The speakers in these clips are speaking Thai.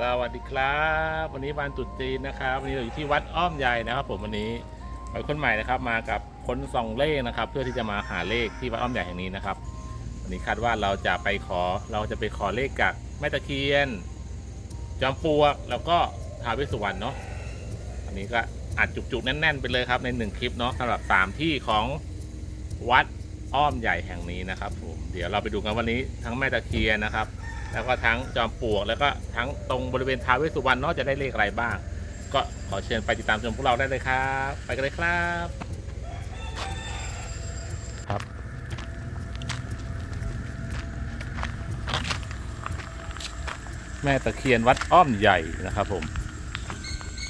สวัสดีครับ วันนี้วันตรุษจีนนะครับ วันนี้เราอยู่ที่วัดอ้อมใหญ่นะครับ ผมวันนี้ไปคนใหม่นะครับ มากับคนส่องเลขนะครับ เพื่อที่จะมาหาเลขที่วัดอ้อมใหญ่แห่งนี้นะครับ วันนี้คาดว่าเราจะไปขอเราจะไปขอเลขจากแม่ตะเคียน จอมปลวกแล้วก็ท้าวเวสสุวรรณเนาะอันนี้ก็อัดจุกๆแน่น ๆ ไปเลยครับในหนึ่งคลิปเนาะสำหรับสามที่ของวัดอ้อมใหญ่แห่งนี้นะครับ ผมเดี๋ยวเราไปดูกันวันนี้ทั้งแม่ตะเคียนนะครับ แล้วก็ทั้งจอมปลวกแล้วก็ทั้งตรงบริเวณท้าวเวสสุวรรณเนาะจะได้เลขอะไรบ้าง ก็ขอเชิญไปติดตามชมพวกเราได้เลยครับ ไปกันเลยครับครับ แม่ตะเคียนวัดอ้อมใหญ่นะครับผม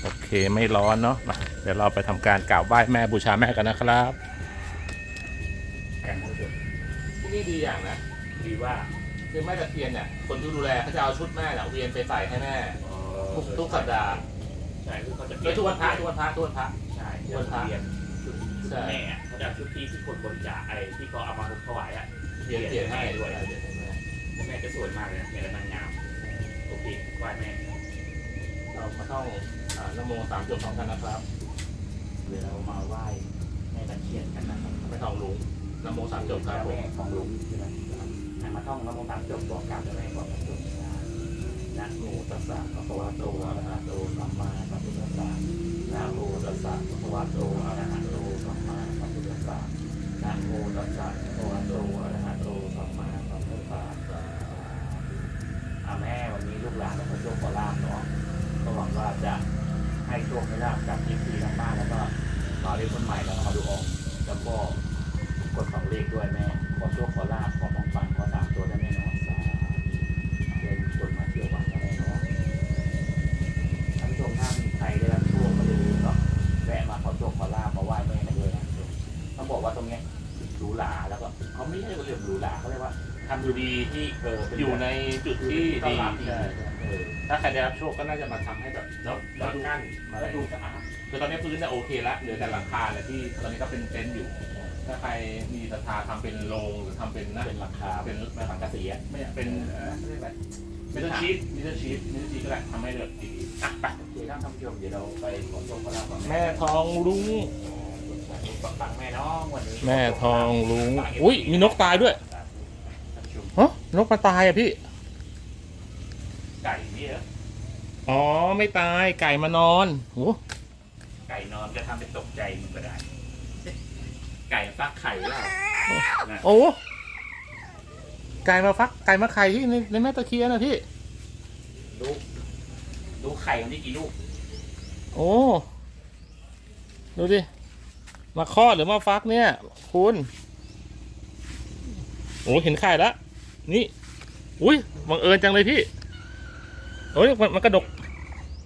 โอเคไม่ร้อนเนาะมาเดี๋ยวเราไปทำการกราบไหว้แม่บูชาแม่กันนะครับกันผู้ชมที่นี่ดีอย่างนะดีว่า คือแม่ตะเคียนเนี่ยคนที่ดูแลเขาจะเอาชุดแม่เนี่ยเวียนไปใส่ให้แม่ทุกทุกสัปดาห์ใช่คือเขาจะโดยทุกวันพระทุกวันพระทุกวันพระ ใช่ทุกวันพระเรียนชุดใช่ แม่อะเขาจะเอาชุดที่ที่คนบริจาคไอ้ที่เขาเอามาถวายอะเขียนเขียนให้ด้วยเขียนให้แม่แม่จะสวยมากเลยนะแม่จะนางงามโอเคไหว้แม่เรามาท่องอ่านโมสามจบพร้อมกันนะครับเดี๋ยวเรามาไหว้แม่ตะเคียนกันนะครับไม่ท่องลุงนโมสามจบครับผมแม่ของหลุงใช่ไหมให้ มาท่องน้ำมต์สาจบบอกกล่าวจ้าแม่บอกสามจบนะโมตัสสะภะคะวะโตอะระหะโตสัมมาสัมพุทธัสสะนะโมตัสสะภะคะวะโตอะระหะโตสัมมาสัมพุทธัสสะนะโมตัสสะภะคะวะโตอะระหะโตสัมมาสัมพุทธัสสะอาแม่วันนี้ลูกหลานต้องขอโชคขอลาบเนาะก็หวังว่าจะให้โชคให้ลาบกับยิปซีท ออเป็นอยู่ในจุดที่ต้อนดีรับดีเออถ้าใครได้รับโชคก็น่าจะมาทำให้แบบแล้วมาแล้วดูกั้นมาอะไรแล้วดูสะอาดคือตอนนี้พื้นเนี่ยโอเคแล้วเหลือแต่หลังคาแหละที่ตอนนี้ก็เป็นเต็นท์อยู่ ถ้าใครมีศรัทธาทำเป็นโรงหรือทำเป็นนะเป็นราคาเป็นเป็นสังกะสีอะไม่เป็นเอ่อเรียกอะไรมิเตอร์ชีตมิเตอร์ชีตมิเตอร์ชีตก็ได้ทำให้แบบดีอะไปโอเคท่านผู้ชมเดี๋ยวเราไปขอโชคขอลาบก่อนแม่ทองลุงปังแม่น้องวันนี้แม่ทองลุง อุ้ยมีนกตายด้วยท่านผู้ชม ฮะนกมาตายอะพี่ ไก่นี่เหรออ๋อไม่ตายไก่มานอนโหไก่นอนจะทำเป็นตกใจมึงก็ได้ ไก่ฟักไข่แล้วนะโอ้ไก่มาฟักไก่มาไข่ที่ในในแม่ตะเคียนนะพี่ลูกลูกไข่มันที่กี่ลูกโอ้ดูดิมาคลอดหรือมาฟักเนี่ย คุณโอ้เห็นไข่แล้ว นี่อุ้ยบังเอิญจังเลยพี่โอ้ยมันมันกระดก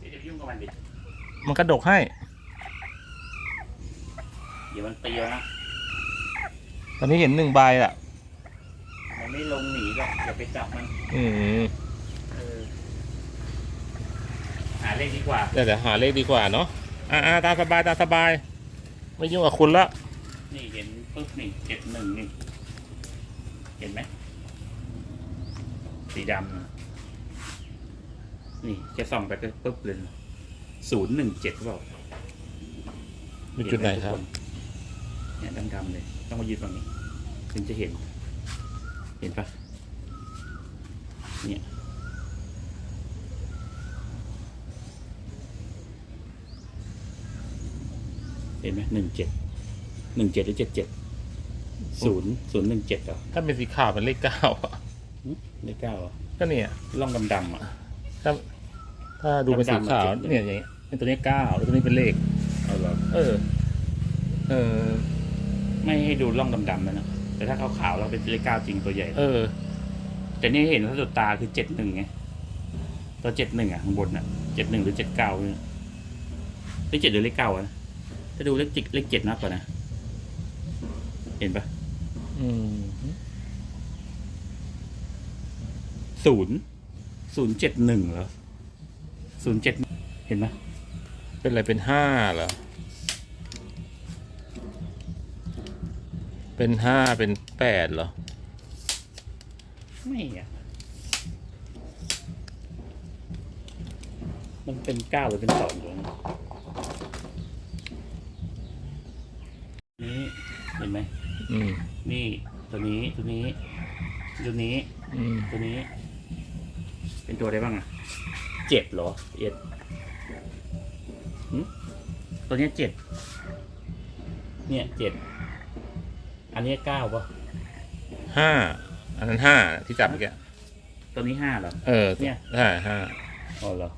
เดี๋ยวจะไปยุ่งกับมันดิมันกระดกให้ เดี๋ยวมันตีแล้วนะตอนนี้เห็นหนึ่งใบอะมันไม่ลงหนีหรอกอย่าไปจับมัน อืมเออหาเลขดีกว่า เดี๋ยวเดี๋ยวหาเลขดีกว่าเนาะอ่าอ่าตามสบายตามสบาย ไม่ยุ่งกับคุณละนี่เห็นปุ๊บนี่เจ็ดหนึ่งนี่ เห็นไหม สีดำน่ะนี่จะส่องไปก็ปุ๊บเลยศูนย์หนึ่งเจ็ดเปล่าอยู่จุดไหนครับ เนี่ยดำๆเลย ต้องมายืนตรงนี้ ถึงจะเห็น เห็นปะเนี่ยเห็นไหมหนึ่งเจ็ดหนึ่งเจ็ดหรือเจ็ดเจ็ดศูนย์ศูนย์หนึ่งเจ็ดเหรอถ้าเป็นสีขาวเป็นเลขเก้าอะหึ เลขเก้าเหรอก็เนี่ยร่องดำๆอะ ถ้าถ้าดูเป็นสีขาวดำๆอะเนี่ยอย่างเงี้ยเป็นตัวนี้เก้าแล้วตัวนี้เป็นเลข เอาเหรอเออ เออ ไม่ให้ดูร่องดำๆแล้วนะแต่ถ้าขาวๆเราเป็นเลขเก้าจริงตัวใหญ่ เออ แต่นี่เห็นถ้าสุดตาคือเจ็ดหนึ่งไงตัวเจ็ดหนึ่งอะข้างบนอะเจ็ดหนึ่งหรือเจ็ดเก้าเนี่ยเลขเจ็ดหรือเลขเก้าอะถ้าดูเลขจิกเลขเจ็ดมากกว่านะ เห็นปะอืม ศูนย์ศูนย์เจ็ดหนึ่งเหรอศูนย์เจ็ดเห็นไหมเป็นอะไรเป็นห้าเหรอ เป็นห้าเป็นแปดเหรอ ไม่อะมันเป็นเก้าหรือเป็นสองอยู่นะนี่เห็นไหมอืม นี่ตัวนี้ตัวนี้ตัวนี้อืม ตัวนี้ เป็นตัวอะไรบ้างอะเจ็ดเหรอเอ็ดหึตัวเนี้ยเจ็ดเนี่ยเจ็ดอันนี้เก้าปะห้าอันนั้นห้าที่จับเมื่อกี้ตัวนี้ห้าเหรอเออเนี่ยใช่ห้าอ๋อเหรอ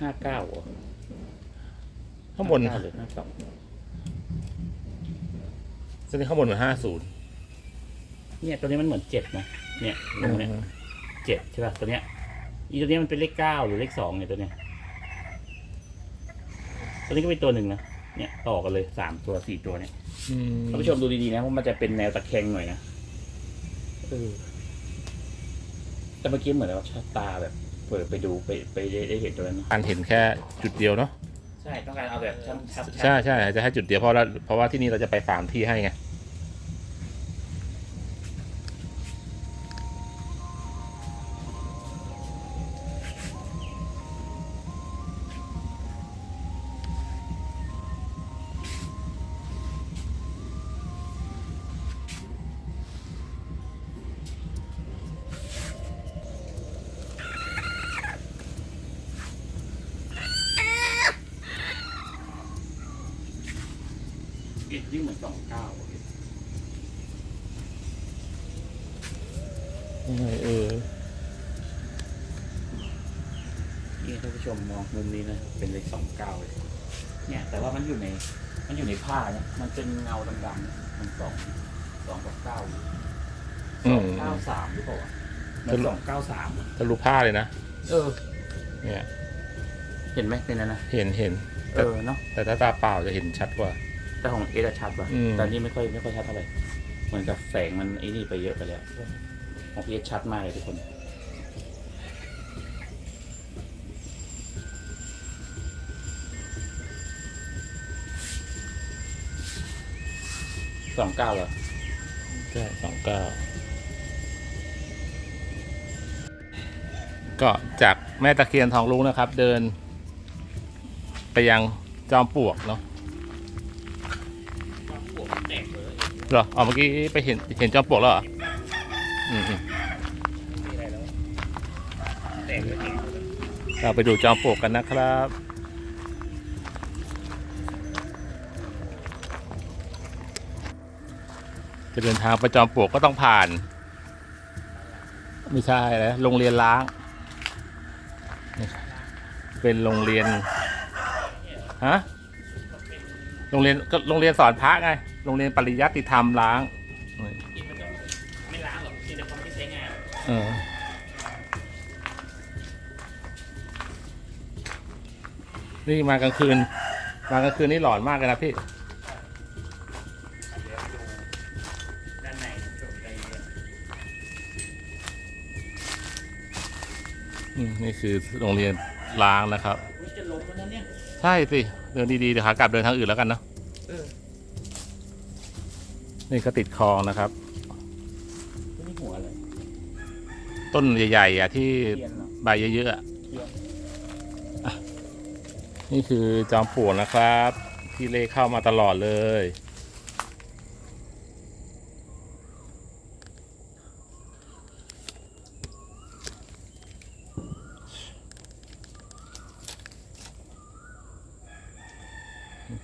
ห้าเก้าเหรอข้างบนห้เก้หรือห้าสองเส้นนี้ข้างบนเหมือนห้าศูนย์ เนี่ยตัวนี้มันเหมือนเจ็ดนะเนี่ยตรงเนี้ยเจ็ดใช่ป่ะตัวเนี้ยอีตัวเนี้ยมันเป็นเลขเก้าหรือเลขสองเนี่ยตัวเนี้ยตัวนี้ก็เป็นตัวหนึ่งนะเนี่ยต่อกันเลยสามตัวสี่ตัวเนี่ยอืมท่านผู้ชมดูดีๆนะเพราะมันจะเป็นแนวตะแคงหน่อยนะเออแต่เมื่อกี้เหมือนเราชาตาแบบเปิดไปดูไปไปได้ได้เห็นตัวนั้นนะการเห็นแค่จุดเดียวเนาะใช่ต้องการเอาแบบชัดชัดใช่ใช่จะให้จุดเดียวเพราะเราเพราะว่าที่นี่เราจะไปสามที่ให้ไง ยิ่งเหมือนสองเก้าเออนี่ท่านผู้ชมมองมุมนี้นะ เป็นเลขสองเก้าเลย เนี่ย แต่ว่ามันอยู่ใน มันอยู่ในผ้าเนี่ยมันเป็นเงาดำๆเนี่ยมันสองสองกับเก้าอยู่อืสอมงเก้าสามหรือเปล่าวะมันสองเก้าสามทะลุผ้าเลยนะ เออ เนี่ย เห็นไหมในนั้นนะ เห็นเห็นเออเนาะ แต่ถ้าตาเปล่าจะเห็นชัดกว่า แต่ของเอสชัดป่ะอืม แต่นี่ไม่ค่อยไม่ค่อยชัดเท่าไหร่เหมือนกับแสงมันไอ้นี่ไปเยอะไปแล้วของเอสชัดมากเลยทุกคน สองเก้าเหรอ ใช่สองเก้าก็จากแม่ตะเคียนทองลุงนะครับ เดิน ไปยังจอมปลวกเนาะ เหรออ๋อเมื่อกี้ไปเห็นเห็นจอมปลวกแล้วเหรออืมอืมมีอะเราไปดูจอมปลวกกันนะครับจะเดินทางไปจอมปลวกก็ต้องผ่าน ไม่ใช่แล้วโรงเรียนล้าง เป็นโรงเรียนฮะโรงเรียนก็โรงเรียนสอนพระไง โรงเรียนปริยัติธรรมล้างนี่กินมันก็ไม่ล้างหรอกกินแต่ความไม่ใช้งานเออนี่มากลางคืน มากลางคืนนี่หลอนมากเลยนะพี่เดี๋ยวดูด้านในชมใจเย็นอืมนี่คือโรงเรียนล้างนะครับ อุ๊ยจะล้มแล้วนะเนี่ย ใช่สิ เดินดีๆเดี๋ยวขากลับเดินทางอื่นแล้วกันเนาะ เออ นี่ก็ติดคลองนะครับ นี่หัวอะไรต้นใหญ่ๆอะที่เทียนเหรอใบเยอะๆอะเทียนนี่คือจอมปลวกนะครับ ที่เลขเข้ามาตลอดเลย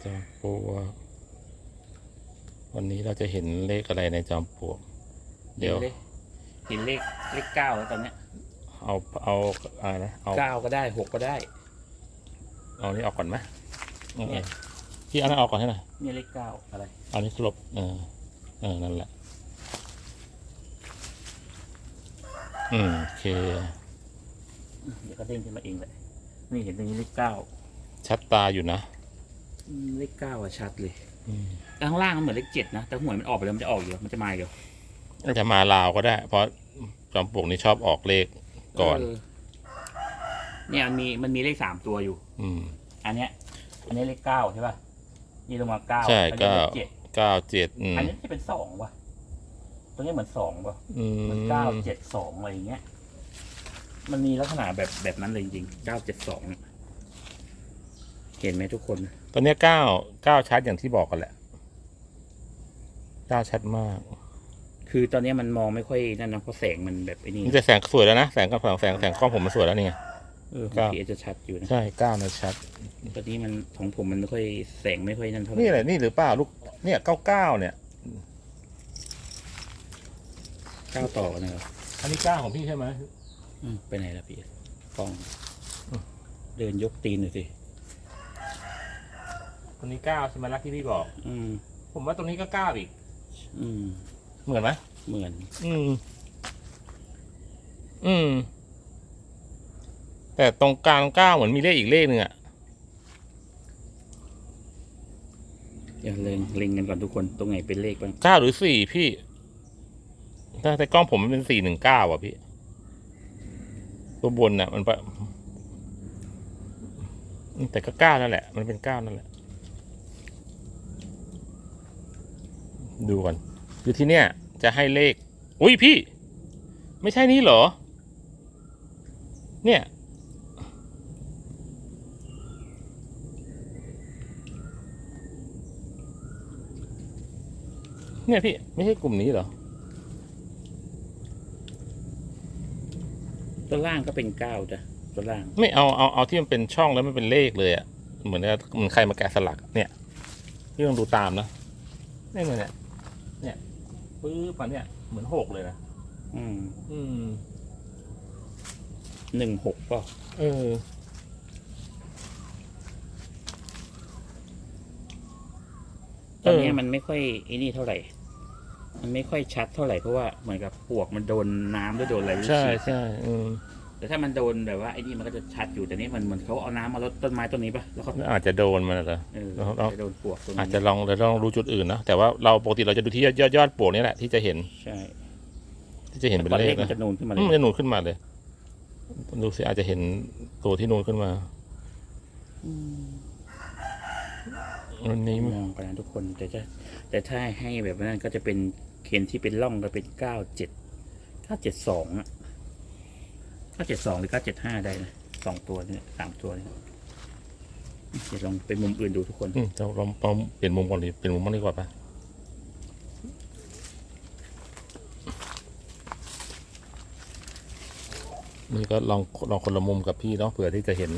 จอมปลวกวันนี้เรา จะเห็นเลขอะไรในจอมปลวก เดี๋ยว เห็นเลขเลขเก้าแล้วตอนเนี้ยเอาเอาอะไรนะเอาเก้าก็ได้หกก็ได้ เอานี่ออกก่อนไหมเออเนี่ย พี่เอานั่นออกก่อนให้หน่อยเนี่ยเลขเก้าอะไรเอานี่ครบเออเออนั่นแหละ อืมโอเค เดี๋ยวก็เด้งขึ้นมาเองเลยนี่เห็นตรงนี้เลขเก้าชัดตาอยู่นะอืมเลขเก้าอะชัดเลยอืม แต่ข้างล่างมันเหมือนเลขเจ็ดนะ แต่หวยมันออกไปแล้วมันจะออกอยู่มันจะมาอีกเหรอน่าจะมาลาวก็ได้ เพราะจอมปลวกนี่ชอบออกเลขก่อน เเนี่ยมันมีมันมีเลขสามตัวอยู่ อืม อันเนี้ย อันนี้เลขเก้าใช่ป่ะ นี่ลงมาเก้าใช่อันนี้เลขเก้า เจ็ดเก้าเจ็ดอืมอันนี้จะเป็นสองว่ะตัวนี้เหมือนสองว่ะ อืเหมือนมเก้าเจ็ดสองอะไรอย่างเงี้ย มันมีลักษณะแบบแบบนั้นเลยจริงเก้าเจ็ดสอง เห็นไหมทุกคน ตอนเนี้ยเก้าเก้าชัดอย่างที่บอกกันแหละเก้าชัดมาก คือตอนนี้มันมองไม่ค่อยนั่นนะเพราะแสงมันแบบไอ้นี่นี่แต่แสงสวยแล้วนะแสงกับแสงแสงแสงกล้องผมมันสวยแล้วนี่ไงเออครับพีเอจะชัดอยู่นะใช่เก้านะชัดตอนนี้มันของผมมันไม่ค่อยแสงไม่ค่อยนั่นเท่าไหร่นี่แหละนี่หรือเปล่าลูกเนี่ยเก้าเก้าเนี่ยก้าวต่อกันนะครับอันนี้เก้าของพี่ใช่ไหมอืมไปไหนล่ะพี่กล้องอืมเดินยกตีนหน่อยสิ ตัวนี้เก้าใช่ไหมลักที่พี่บอก อืม ผมว่าตรงนี้ก็เก้าอีก อืม เหมือนไหมเหมือน อืม อืม แต่ตรงกลางเก้าเหมือนมีเลขอีกเลขหนึ่งอะเดี๋ยวเล็งเล็งกันก่อนทุกคน ตรงไหนเป็นเลขบ้าง เก้าหรือสี่พี่ถ้าแต่กล้องผมมันเป็นสี่หนึ่งเก้าอะพี่ ตัวบนน่ะ มันปะแต่ก็เก้านั่นแหละ มันเป็นเก้านั่นแหละ ดูก่อนคือที่เนี้ยจะให้เลข อุ้ยพี่ ไม่ใช่นี้เหรอ เนี่ย เนี่ยพี่ ไม่ใช่กลุ่มนี้เหรอ ตัวล่างก็เป็นเก้าจ้ะตัวล่าง ไม่เอาเอาเอาที่มันเป็นช่องแล้วมันเป็นเลขเลยอะ่ะ เหมือนกับเหมือนใครมาแกะสลัก เนี่ย พี่ต้องดูตามนะเนี่ยเนี่ย เนี่ยปื๊บมาเนี่ยเหมือนหกเลยนะอืมอืม หนึ่งหกก็เออ ตอนนี้เออมันไม่ค่อยไอ้นี่เท่าไหร่ มันไม่ค่อยชัดเท่าไหร่เพราะว่าเหมือนกับปวกมันโดนน้ำหรือโดนอะไรใช่ฉีดใช่อืม แต่ถ้ามันโดนแบบว่าไอ้นี่มันก็จะชัดอยู่แต่นี่มันเหมือนเขาเอาน้ำมาลดต้นไม้ต้นนี้ปะแล้วเขาอาจจะโดนมันเหรอเออแล้วเราจะโดนปวกตรงอาจนี้จะลองเราลองดูจุดอื่นนะแต่ว่าเราปกติเราจะดูที่ยอดยอดยอดปลวกนี่แหละที่จะเห็นใช่ที่จะเห็นเป็นตอนเลเลขขมันะนจะนูนขึ้นมาเลอืยมมันจะนูนขึ้นมาเลยดูสิอาจจะเห็นตัวที่นูนขึ้นมาวันนี้มองกันนะทุกคนแต่จะแต่ถ้าให้แบบนั้นก็จะเป็นเคนที่เป็นร่องก็เป็นเก้าเจ็ดเก้าเจ็ดสองอะเก้าเจ็ดสองหรือเก้าเจ็ดห้าได้นะสองตัวเนี่ยสามตัวเนี่ยเดี๋ยวลองเป็นมุมอื่นดูทุกคน อืมเราลองเปลี่ยนมุมก่อนดีเปลี่ยนมุมบ้างดีกว่าปะนี่ก็ลองลองคนละมุมกับพี่เนาะเผื่อที่จะเห็น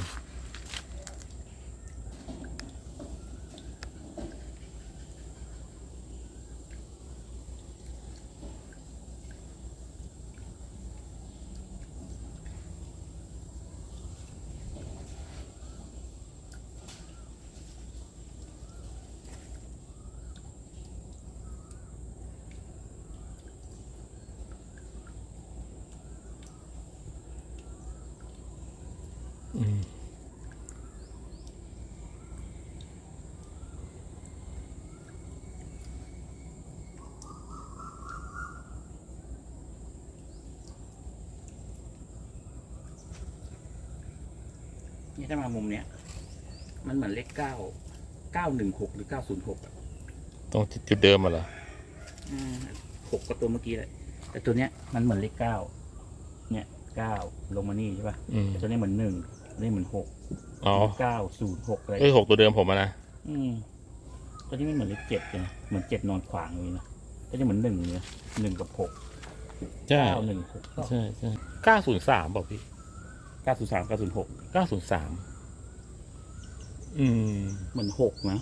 นี่ถ้ามามุมเนี้ย มันเหมือนเลขเก้าเก้าหนึ่งหกหรือเก้าศูนย์หกอะตรงจุดเดิมมาเหรออืมหกก็ตัวเมื่อกี้แหละแต่ตัวเนี้ยมันเหมือนเลขเก้าเนี่ยเก้าลงมานี่ใช่ป่ะอืมแต่ตัวนี้เหมือนหนึ่งตัวนี้เหมือนหกอ๋อเก้าศูนย์หกอะไร เอ้ยหกตัวเดิมผมอะนะอืมตัวนี้ไม่เหมือนเลขเจ็ดเลยนะเหมือนเจ็ดนอนขวางเลยนะตัวนี้เหมือนหนึ่งเนี่ยหนึ่งกับหกใช่เก้าหนึ่งหกใช่ใช่เก้าศูนย์สามบอกพี่ เก้าศูนย์สามเก้าศูนย์หกเก้าศูนย์สามอืม เหมือนหกนะ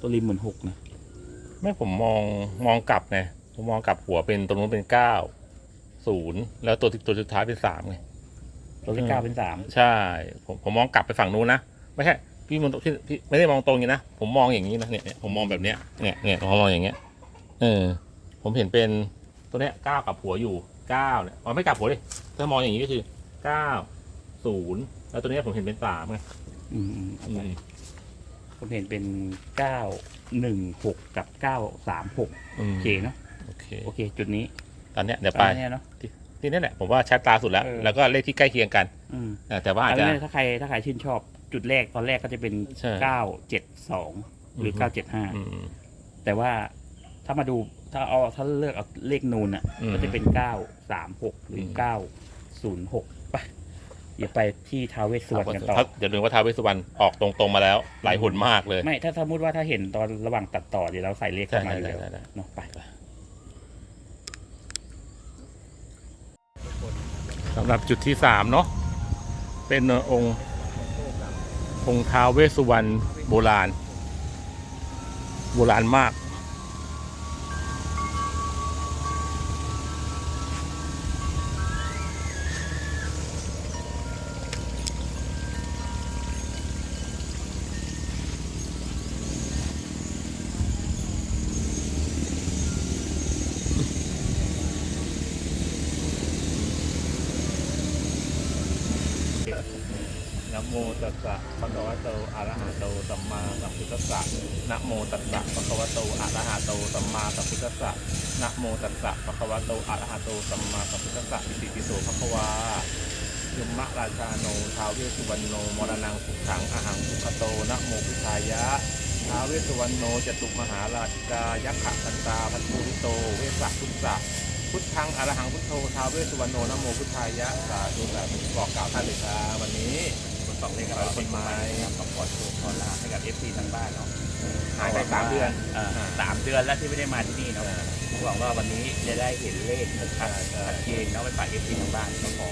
ตัวริมเหมือนหกนะ ไม่ผมมองมองกลับไงผมมองกลับหัวเป็นตรงนู้นเป็นเก้าศูนย์แล้วตัวที่ตัวสุดท้ายเป็นสามไง ตัวที่เก้าเป็นสามใช่ ผมผมมองกลับไปฝั่งนู้นนะไม่ใช่พี่มองพี่พี่ไม่ได้มองตรงอย่างนี้นะผมมองอย่างนี้นะเนี่ยเนี่ยผมมองแบบเนี้ยเนี่ยเนี่ยผมมองอย่างเงี้ยเออ ผมเห็นเป็นตัวเนี้ยเก้ากับหัวอยู่เก้าเนี่ยอ๋อไม่กลับหัวดิถ้ามองอย่างนี้ก็คือ เก้าศูนย์แล้วตัวเนี้ยผมเห็นเป็นสามไงอืมอืมเอาอืไปมผมเห็นเป็นเก้าหนึ่งหกกับเก้าสามหกอืมโอเคเนาะโอเคโอเค จุดนี้ตอนเนี้ยเดี๋ยวไปประมาณเนี้ยเนาะ ที่นี่แหละผมว่าชัดตาสุดแล้ว เออ แล้วก็เลขที่ใกล้เคียงกันอืมเออแต่ว่าอาอัจนจะนี้ถ้าใครถ้าใครชื่นชอบจุดแรกตอนแรกก็จะเป็นใช่เก้าเจ็ดสองหรืออฮึเก้าเจ็ดห้าอืม แต่ว่าถ้ามาดูถ้าเอาถ้าเลือกเอาเลขนูนอะ อืมก็จะเป็นเก้าสามหกหรืออม เก้าศูนย์หกปะ เดี๋ยวไปที่ท้าวเวสสุวรรณกันต่อ ถ้าอย่าลืมว่าท้าวเวสสุวรรณออกตรงๆมาแล้ว หลายหุ่นมากเลย ไม่ถ้าสมมติว่าถ้าเห็นตอนระหว่างตัดต่อเดี๋ยวเราใส่เลขเข้ามาอยู่แล้วได้ได้ได้เนาะไปสำหรับจุดที่สามเนาะเป็นองค์องค์ท้าวเวสสุวรรณโบราณ โบราณมาก โมตัสสะภะคะวะโตอะระหะโตสัมมาสัมพุทธัสสะนะโมตัสสะภะคะวะโตอะระหะโตสัมมาสัมพุทธัสสะนะโมตัสสะภะคะวะโตอะระหะโตสัมมาสัมพุทธัสสะอิติปิโสภะคะวายมะราชาโนท้าวเวสสุวรรณโนมรณังสุขังอหังสุขโตนะโมพุทธายะท้าวเวสสุวรรณโนจตุมหาราชิกายักขะคันตาพัทธุริโต เวสสะพุทธะพุทธังอรหังพุทโธท้าวเวสสุวรรณโนนะโมพุทธายะสาธุสาธุบอกกล่าวท่านเลยครับวันนี้ คนสองเลขกับเราคนไม้ต้องขอโชว์ขอลาให้กับเอฟซีทางบ้านเนาะหายไปสามเดือนสามเดือนแล้วที่ไม่ได้มาที่นี่เนาะหวังว่าวันนี้จะได้เห็นเลขชัดชัดเจนเนาะไปฝากเอฟซีทางบ้านก็ขอ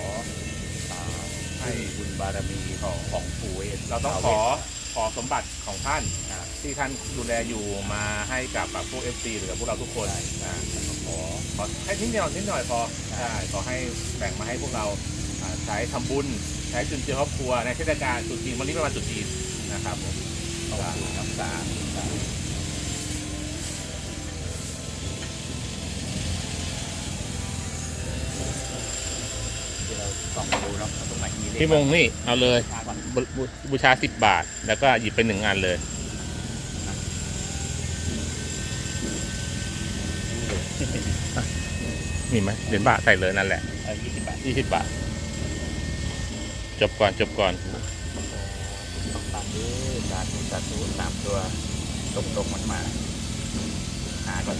อ่าให้บุญบารมีของของปู่เวสเราต้องขอขอสมบัติของท่านอ่าที่ท่านดูแลอยู่มาให้กับแบบพวกเอฟซีหรือกับพวกเราทุกคนอ่าขอขอให้นิดหน่อยนิดหน่อยพอใช่ขอให้แบ่งมาให้พวกเราอ่า ใช้ทำบุญ ใช้จุนเจือครอบครัวในเทศกาลตรุษจีนวันนี้เป็นวันตรุษจีนนะครับผมขอบคุครับสาธุที่เราสองดูเนาะตรงไหนมีเลขพี่มงนี่เอาเลยบบูบูชาสิบบาท แล้วก็หยิบไปหนึ่งอันเลยมีไหมเหรียญบาทใส่เลยนั่นแหละยี่สิบบาทยี่สิบบาท จบก่อนจบก่อนตามด้วยสาธุสาธุสามตัวตรงตรงๆมันมาหาก่อน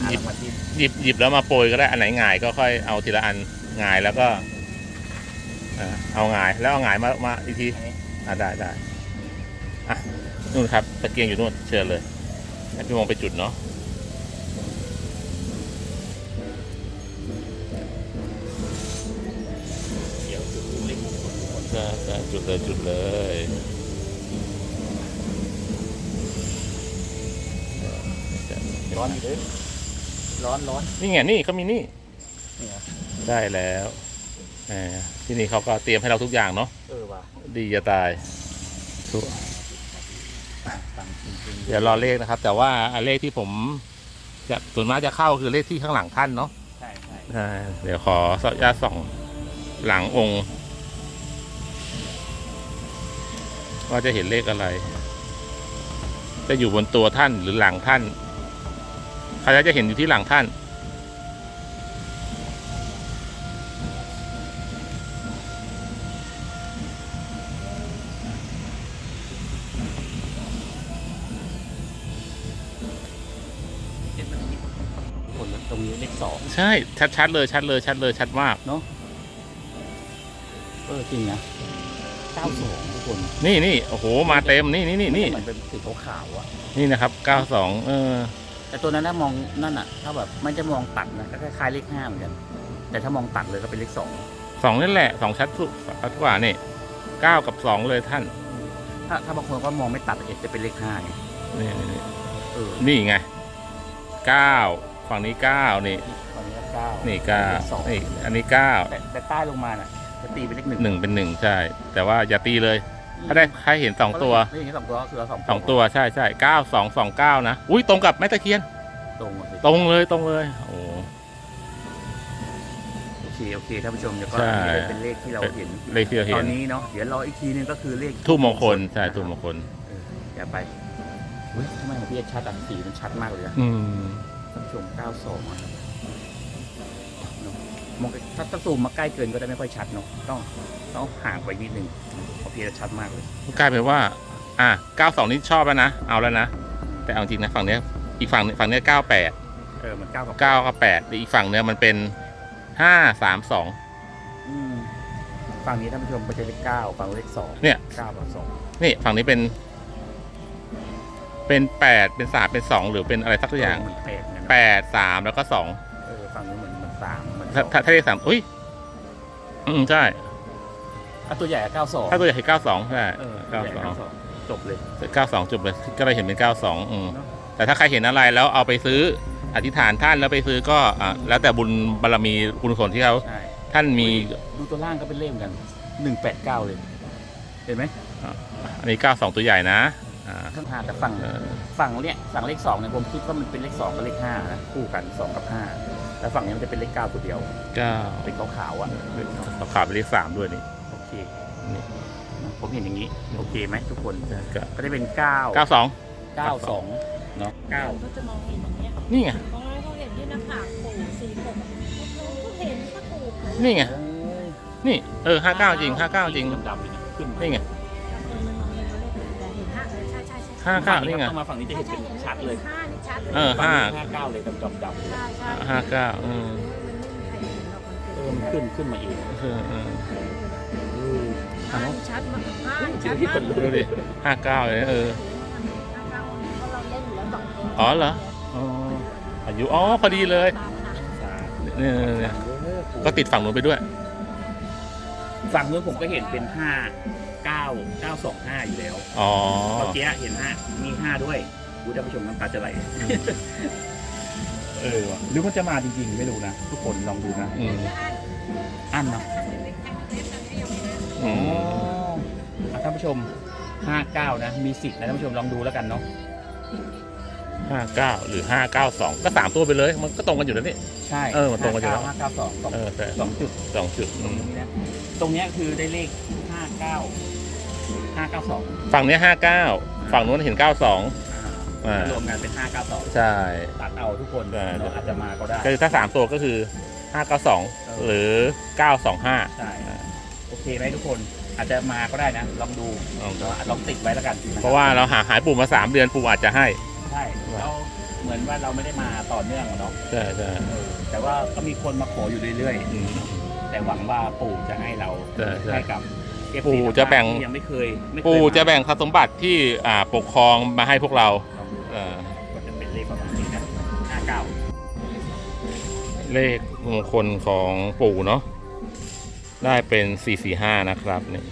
หารางวัลที่หยิบหยิบแล้วมาโปรยก็ได้อันไหนหงายก็ค่อยเอาทีละอันหงายแล้วก็อ่าเอาหงายแล้วเอาหงายมามาอีกทีอันนี้อ่าได้ได้อะนู่นครับตะเกียงอยู่นู่นเชิญเลยให้พี่มองไปจุดเนาะ จะจะจุดเลยจุดเลยร้อนอยู่ด้วยร้อนร้อนนี่ไงนี่เขามีนี่นี่เหรอได้แล้วแหมที่นี่เขาก็เตรียมให้เราทุกอย่างเนาะเออว่ะดีจะตายทุกตังจริงๆเดี๋ยวรอเลขนะครับ แต่ว่าอันเลขที่ผมจะส่วนมากจะเข้าคือเลขที่ข้างหลังท่านเนาะใช่ใช่ใช่เดี๋ยวขอสอนุญาตส่องหลังองค์ ว่าจะเห็นเลขอะไร จะอยู่บนตัวท่านหรือหลังท่านใครจะเห็นอยู่ที่หลังท่าน เห็นมันมีคนแล้วตรงนี้เลขสองใช่ ชัดๆเลยชัดเลยชัดเลยชัดมาก เนาะเออจริงนะ เก้าสองทุกคนนี่นี่โอ้โหมาเต็มนี่นี่นี่นี่มันเป็นสีขาวๆอะนี่นะครับเก้าสองเออ แต่ตัวนั้นถ้ามองนั่นอะ ถ้าแบบไม่จะมองตัดนะก็คล้ายๆเลขห้าเหมือนกันแต่ถ้ามองตัดเลยก็เป็นเลขสองสองนั่นแหละสองชัดสุดชัดกว่านี่เก้ากับสองเลยท่านถ้าถ้าบางคนก็มองไม่ตัดเอ็ดจะเป็นเลขห้าไงนี่นี่นี่เออนี่ไงเก้าฝั่งนี้เก้านี่ตอนนี้ก็เก้านี่เก้าสองนี่อันนี้เก้าแต่แต่ใต้ลงมาน่ะ จะตีเป็นเลขหนึ่งหนึ่งเป็นหนึ่งใช่ แต่ว่าอย่าตีเลย ถ้าได้ใครเห็นสองตัวเลขนี้สองตัวก็คือเอาสองสองตัวใช่ใช่เก้าสองสองเก้านะ อุ้ยตรงกับแม่ตะเคียน ตรงหมดเลยตรงเลยตรงเลย โอ้โอเคโอเคท่านผู้ชมเดี๋ยวก็ใช่นี่เป็นเลขที่เราเห็นเลขที่เราตเห็อนนนี้เนาะเดี๋ยวรออีกทีนึงก็คือเลขทูบมงคลใช่ทูบมงคลเอออย่าไปเฮ้ยทำไมของพี่เอ็ดชัดอะสีมันชัดมากเลยอะอืมท่านผู้ชม92อะเนอะ มองถ้าถ้าซูมมาใกล้เกินก็ได้ไม่ค่อยชัดเนาะต้องต้องห่างไปนิดนึงเพราะพี่เอ็ดชัดมากเลยกลายเป็นว่า อะเก้าสองนี่ชอบแล้วนะเอาแล้วนะแต่เอาจริงนะฝั่งเนี้ยอีกฝั่งฝั่งเนี้ยเก้าแปดเออมันเก้ากับเก้ากับแปดอีกฝั่งเนี้ยมันเป็นห้าสามสองอืมฝั่งนี้ท่านผู้ชมเป็นเลขเก้าฝั่งเลขสองเนี่ยเก้ากับสองนี่ฝั่งนี้เป็น เป็นแปดเป็นสามเป็นสองหรือเป็นอะไรสักอย่างเหมือนแปดเหมือนกันนะแปดสามแล้วก็สองเออฝั่งนี้เหมือนเหมือนสามเหมือนส ถ้าองถ้าถ้าเลขสามอุ้ยอืมใช่อะตัวใหญ่เก้าสองถ้าตัวใหญ่คือเก้าสองใช่เออเก้าตัวใหญ่สอง92จบเลย เก้าสองจบเลยก็เลยเห็นเป็นเก้าสองอืมเนอะ แต่ถ้าใครเห็นอะไรแล้วเอาไปซื้ออธิษฐานท่านแล้วไปซื้อก็อะแล้วแต่บุญบารมีบุญกุศลที่เขาใช่ ท่านมีดูตัวล่างก็เป็นเลขเหมือนกันหนึ่งแปดเก้าเลย เห็นไหมอันนี้เก้าสองตัวใหญ่นะอ่าข้างหาแต่ฝั่งเออฝั่งเนี้ยฝั่งเลขสองเนี่ยผมคิดว่ามันเป็นเลขสองกับเลขห้านะคู่กันสองกับห้า แต่ฝั่งนี้มันจะเป็นเลขเก้าตัวเดียวเก้าเป็นขาวๆอะเราขาดไปเลขสามด้วยนี่โอเคนี่ผมเห็นอย่างนี้ โอเคไหมทุกคนก็ก็จะเป็นเก้าเก้าสองเก้าสองเนาะเก้าก็จะมองเห็นอย่างเงี้ยนี่ไงบางร้านเขาเห็นที่หน้าผากปู่สี่หกเขาเห็นก็ถูกเลยนี่ไงนี่เออห้าเก้าจริงห้าเก้าจริงดำๆเลยนะขึ้นมานี่ไงเออมันมองเห็นตัวเลขแต่เห็นห้าเออใช่ใช่ใช่ห้าเก้านี่ไงต้องมาฝั่งนี้จะใช่เห็นใช่เป็นเห็นชัดเลยห้านี่ ชัดเลยเออห้าห้าเก้าเลยดำๆดำๆเลยใช่ใช่ห้าเก้าอืมมันไม่มีใครเห็นหรอกมันเป็นเออมันขึ้นขึ้นมาเองเออเออห้านี่ชัดมากห้านี่ชัดมากดูดิห้าเก้าเลยนะเออห้าเก้าเพราะเราเล่นอยู่แล้วสองคนอ๋อเหรออ๋ออายุอ๋อพอดีเลยตามนะเนี่ยเนี่ยเนี่ยก็ติดฝั่งนู้นไปด้วย ฝั่งนู้นผมก็เห็นเป็นห้าเก้าเก้าสองห้าอยู่แล้วอ๋อเมื่อกี้เห็นห้ามีห้าด้วย ดูท่านผู้ชมน้ำตาจะไหลเออว่ะหรือมันจะมาจริงๆ ไม่รู้นะ ทุกคนลองดูนะ อืมอันเนาะอืมอะท่านผู้ชมห้าเก้านะ มีสิทธิ์นะท่านผู้ชมลองดูแล้วกันเนาะห้าเก้าหรือห้าเก้าสองก็สามตัวไปเลย มันก็ตรงกันอยู่แล้วนี่ ใช่เออมันตรงกันอยู่แล้วห้าเก้าสองสองเออแต่สองจุดสองจุดตรงนี้นะตรงเนี้ยคือได้เลขห้าเก้าห้าเก้าสองฝั่งเนี้ห้าเก้าฝั่งนู้นเห็นเก้าสอง อ่ารวมกันเป็นห้าเก้าสองใช่ ตัดเอาทุกคนใช่ เราอาจจะมาก็ได้ก็คือถ้าสามตัวก็คือห้าเก้าสองหรือเก้าสองห้าใช่โอเคไหมทุกคนอาจจะมาก็ได้นะลองดู ลองติดไว้แล้วกันนคบเพราะว่าเราหาหายปู่มาสามเดือนปู่อาจจะให้ ใช่เราเหมือนว่าเราไม่ได้มาต่อเนื่องอะเนาะใช่ใช่เออแต่ว่าก็มีคนมาขออยู่เรื่อยอืม ๆ แต่หวังว่าปู่จะให้เราใช่ใช่ให้กับ FC ปู่จะแบ่ง ที่ยังไม่เคยไม่เคยปู่จะมาแบ่งทรัพย์สมบัติที่อ่าปกครองมาให้พวกเราลองดู เออก็จะเป็นเลขประมาณนี้นะห้าเก้าเลขมงคลของปู่เนาะได้เป็นสี่สี่ห้านะครับนี่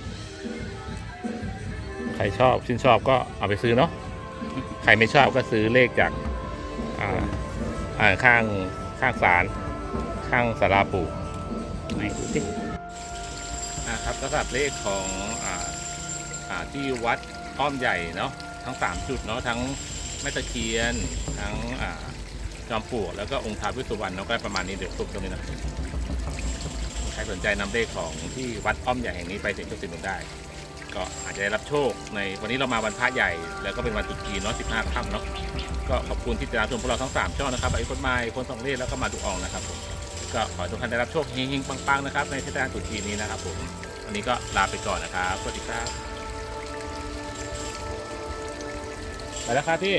ใครชอบชื่นชอบก็เอาไปซื้อเนาะใครไม่ชอบก็ซื้อเลขจากอ่าอ่าข้างข้างศาลข้างสาราปู่ไหนดูสิอ่าครับสำหรับเลขของอ่าอ่าที่วัดอ้อมใหญ่เนาะทั้ง 3 จุดเนาะทั้งแม่ตะเคียนทั้งจอมปลวกแล้วก็องค์ท้าวิสุวรรณเนาะก็ประมาณนี้เดี๋ยวตุบตรงนี้นะใครสนใจนำเลขของที่วัดอ้อมใหญ่แห่งนี้ไปเสี่ยงโชคสี่งดวงได้ ก็อาจจะได้รับโชคในวันนี้เรามาวันพระใหญ่ แล้วก็เป็นวันตรุษจีนเนาะ15ค่ำเนาะก็ขอบคุณที่ติดตามชมพวกเราทั้งสามช่องนะครับไอ้คนไม้คนสองเลขแล้วก็มาดูอองนะครับผมก็ขอทุกท่านได้รับโชคเฮงๆปังๆนะครับในเทศกาลตรุษจีนนี้นะครับผมวันนี้ก็ลาไปก่อนนะครับสวัสดีครับ ไปแล้วครับพี่